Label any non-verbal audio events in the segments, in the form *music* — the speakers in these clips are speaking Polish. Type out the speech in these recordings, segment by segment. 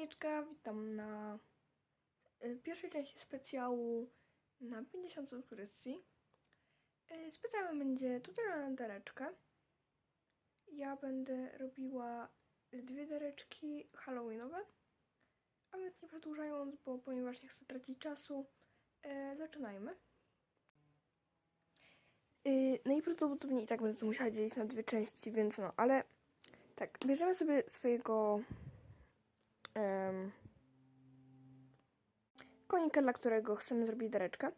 Witam na y, pierwszej części specjału na 50 subskrypcji. Y, Specjalem będzie tutorial na dereczkę. Ja będę robiła dwie dereczki halloweenowe. A więc nie przedłużając, bo ponieważ nie chcę tracić czasu, y, zaczynajmy. Najprawdopodobniej i tak będę to musiała dzielić na dwie części, więc no, ale tak, bierzemy sobie swojego em, konika, dla którego chcemy zrobić dereczkę.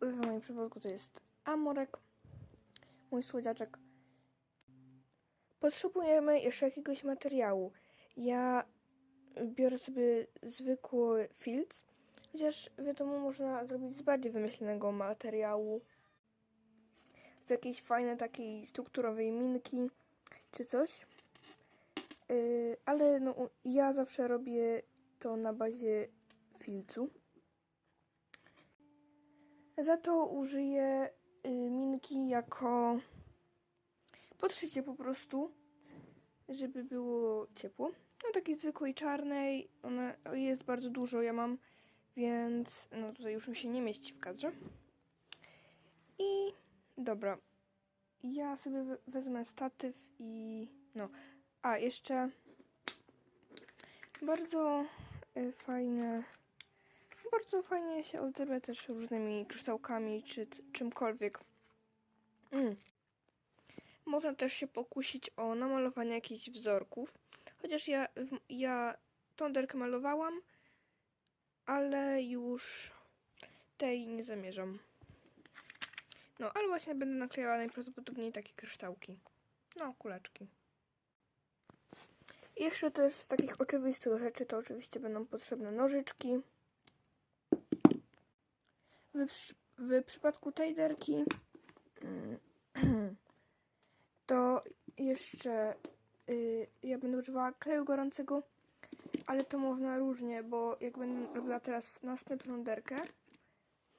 W moim przypadku to jest amorek, mój słodziaczek. Potrzebujemy jeszcze jakiegoś materiału. Ja biorę sobie zwykły filc, chociaż wiadomo, można zrobić z bardziej wymyślonego materiału. Z jakiejś fajnej takiej strukturowej minki czy coś. Yy, ale no, ja zawsze robię to na bazie filcu. Za to użyję y, minki jako podszycie po prostu, żeby było ciepło. No takiej zwykłej czarnej, ona jest bardzo dużo, ja mam, więc no tutaj już mi się nie mieści w kadrze. I dobra, ja sobie we- wezmę statyw i no, a, jeszcze bardzo y, fajne, bardzo fajnie się ozdabia też różnymi kryształkami czy czymkolwiek. Mm. Można też się pokusić o namalowanie jakichś wzorków. Chociaż ja, ja tą derkę malowałam, ale już tej nie zamierzam. No, ale właśnie będę naklejała najprawdopodobniej takie kryształki. No, kuleczki. Jeszcze też z takich oczywistych rzeczy to oczywiście będą potrzebne nożyczki. W, w przypadku tej derki mm, *clears throat* to jeszcze y, ja będę używała kleju gorącego, ale to można różnie, bo jak będę robiła teraz następną derkę,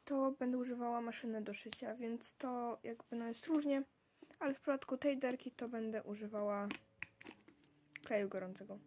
to będę używała maszyny do szycia, więc to jakby no jest różnie, ale w przypadku tej derki to będę używała kleju gorącego.